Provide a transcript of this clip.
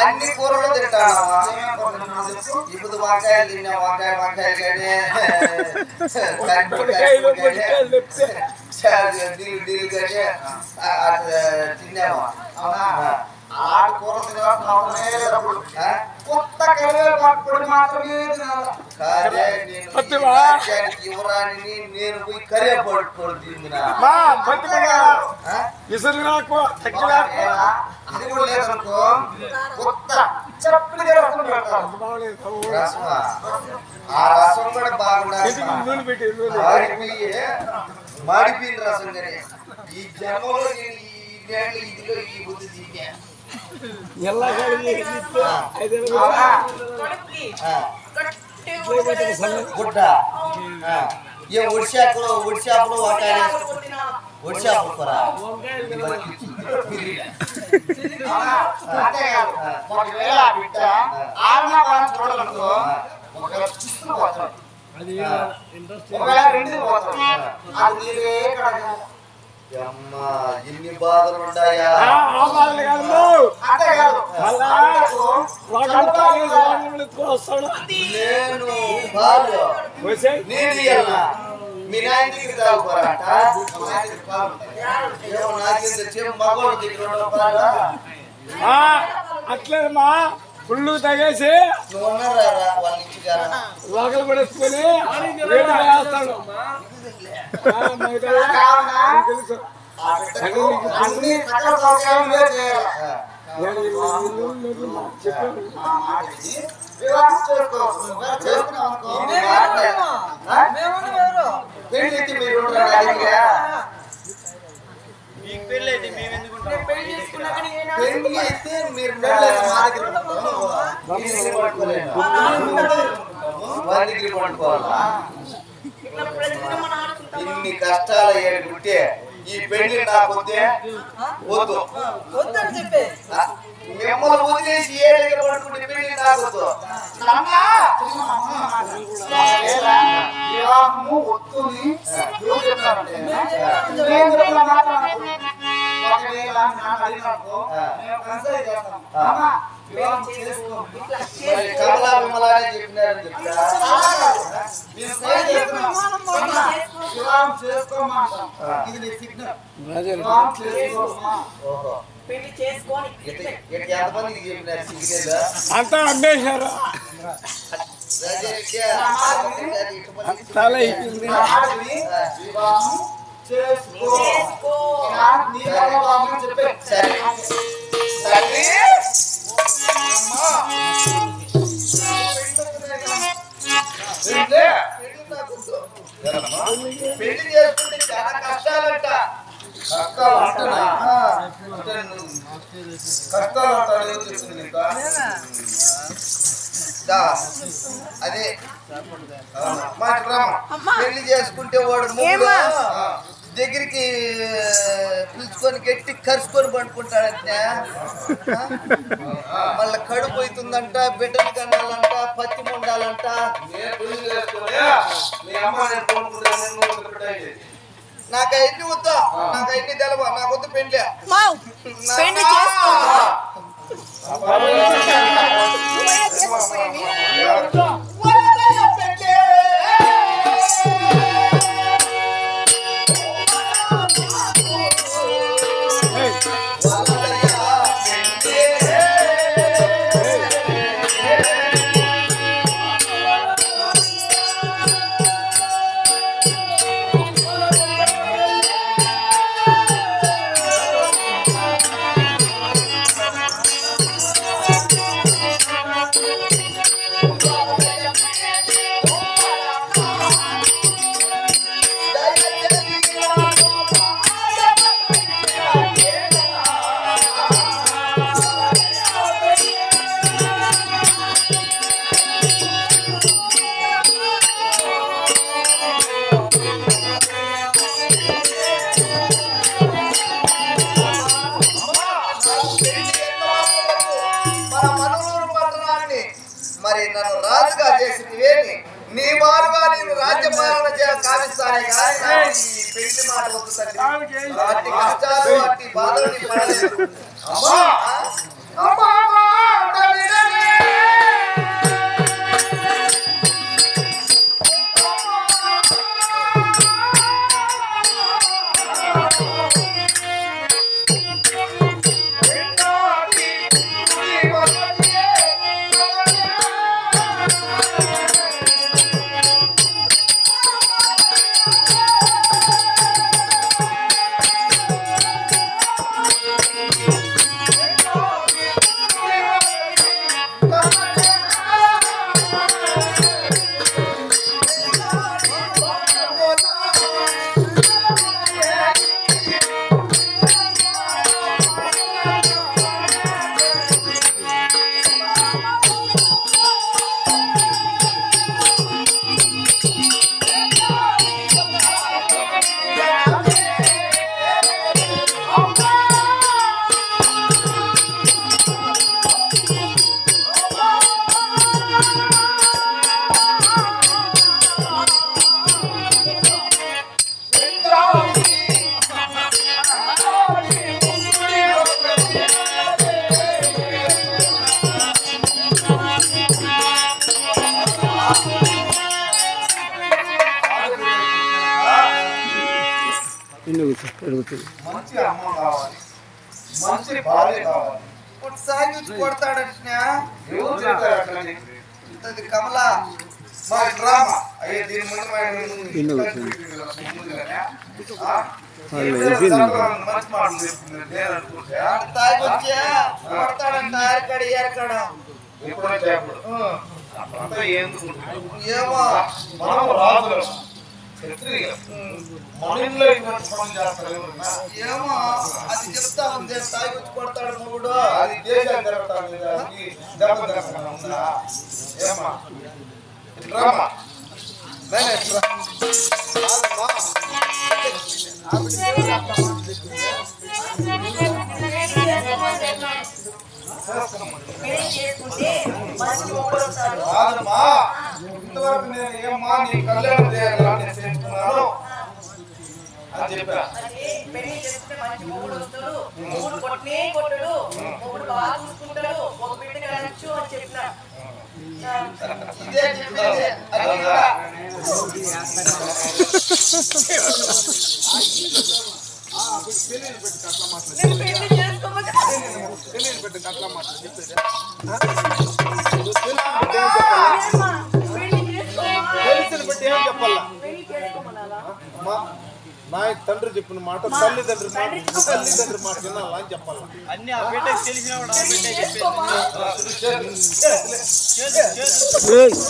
అన్ని కూరలు తింటాను ఇప్పుడు వంకాయలు తిన్నా వంకాయ వంకాయ కానీ పొడికాయలు పొడికాయలు తెప్పితే డీల్ డీల్ కానీ తిన్నాము ఆడు కూర తినాల్సిన అవసరమే లేదప్పుడు కొత్త కరివేపాకు పొడి మాత్రమే తినాలి కాదే నేను పత్తిమా? ఈ రాజ్యానికి యువరాణిని నేను పోయి కరివేపాకు పొడి తిన్నా మా పత్తి ఇసురు నాకు తగ్గి అది కూడా లేదనుకో కొత్త చప్పుడుగా రసం పెడతాను బాగలేదు రసమా? ఆ రసం కూడా బాగుండాలి. ఇంటికి నూనె పెట్టి నూనె మాడిపోయి మాడిపోయిన రసం కానీ ఈ జన్మలో నేను ఈ నేళ్ళు ఇదిలో ఈ బుద్ధి తిన్నా ఎలా కలిగి ఐదు గుడ్డ. ఆ. ఏ ఒడిశాకులో ఒడిశాకులో వంకాయ ఒడిశాకులు కూర. ఒకవేళ ఆ బిడ్డ ఆరున్నపాలను చూడాలనుకో ఒకవేళ చిస్తులు పోతాడు అది ఇంట్రెస్ట్ ఒకవేళ రెండు పోతాడు అది నీవే కడగాలి. అమ్మా ఎన్ని బాధలు ఉన్నాయా ఆ బాధలు కాదు అంతే కాదు మళ్ళా వాకంతా వస్తాడు నేను? మీ నాయన దగ్గర తాగుకోరాట ఏమో మగవాళ్ళ అట్లేదమ్మా పుల్లు తగేసి? లోకల్ పడేసుకొని వేస్తాడు చెప్పాను చేసుకోవచ్చు. ఒకవేళ అనుకో, అయితే అయితే మీరు మా దగ్గర? ఇన్ని కష్టాలు ఏడుకుంటే ఈ పెళ్ళి నాకు వద్దే మిమ్మల్ని వదిలేసి ఏ దగ్గర పట్టుకుంటే అమ్మా, ఒకవేళ వివాహము వద్దుని ఎవరు చెప్తారంటే, నేను చెప్పిన మాట. ఒకవేళ నన్ను అడిగినప్పుడు నేను కన్సిడర్ చేస్తాను. అమ్మా, వివాహం చేసుకో. మరి కమలా విమలానే చెప్పినారని చెప్తా అలా కాదు. నేను చేస్తున్నాను. అమ్మా, వివాహం చేసుకోమంటాం ఇది నీ సిగ్నల్ వివాహం చేసుకోమా ఓహో పెళ్ళి చేసుకొని అంతా అమ్మేశారు? పెళ్ళి చేసుకుంటే చాలా కష్టాలంట. కష్టాలు అంటనా కష్టాలు అదే పెళ్ళి చేసుకుంటే వాడు దగ్గరికి పిలుచుకొని గట్టి కరుచుకొని పడుకుంటాడంటే మళ్ళీ కడుపు అవుతుందంట బిడ్డలు కనాలంట పత్తి ఉండాలంట నాకు అవన్నీ వద్దా నాకు అవన్నీ తెలవా నాకు వద్దు పెళ్ళి చేసుకో మన మనూరు పట్టణాన్ని మరి నన్ను రాజుగా చేసి నువ్వేమి నీ వారుగా నేను రాజ్యపాలన కావిస్తానే కానీ పెళ్ళి మాట వద్దు కష్టాలు అట్టి బాధలు అమ్మా! మంచి అమ్మ కావాలి. మంచి భార్య కావాలి. కొడతాడంటే కమల. మా డ్రామా అయ్యే దీని ముందు మంచి మాటలు చెప్తుంది కొడతాడంట ఏరకడ ఎప్పుడైతే ఏమో. మనం రాజులం. క్షత్రియులం మన ఇటువంటి చేస్తారు ఏమో? అది చెప్తా ఉంది తాగొచ్చి కొడతాడు మొగుడు అది దేశాలు జరుగుతాను దెబ్బ జరగకుండా ఉందా ఏమా డ్రామా చేసుకుంటే మంచి ఇంతవరకు నేను ఏమ్మా నీ కళ్యాణం చేయాలని అని చెప్పా. అంటే పెళ్ళి చేసుకుంటే మంచి మొగుడు వస్తాడు. మొగుడు కొట్టే కొట్టడు. మొగుడు బాగా చూసుకుంటాడు. ఒక బిడ్డ కనొచ్చు అని చెప్పిన. ఇదే చెప్పేది. పెళ్ళి చేసుకోమని ఏమ్మా? పెళ్ళి అమ్మా, నా తండ్రి చెప్పిన మాట తల్లిదండ్రి మాట తల్లిదండ్రి మాట వినాలా అని చెప్పాలా? పెళ్ళి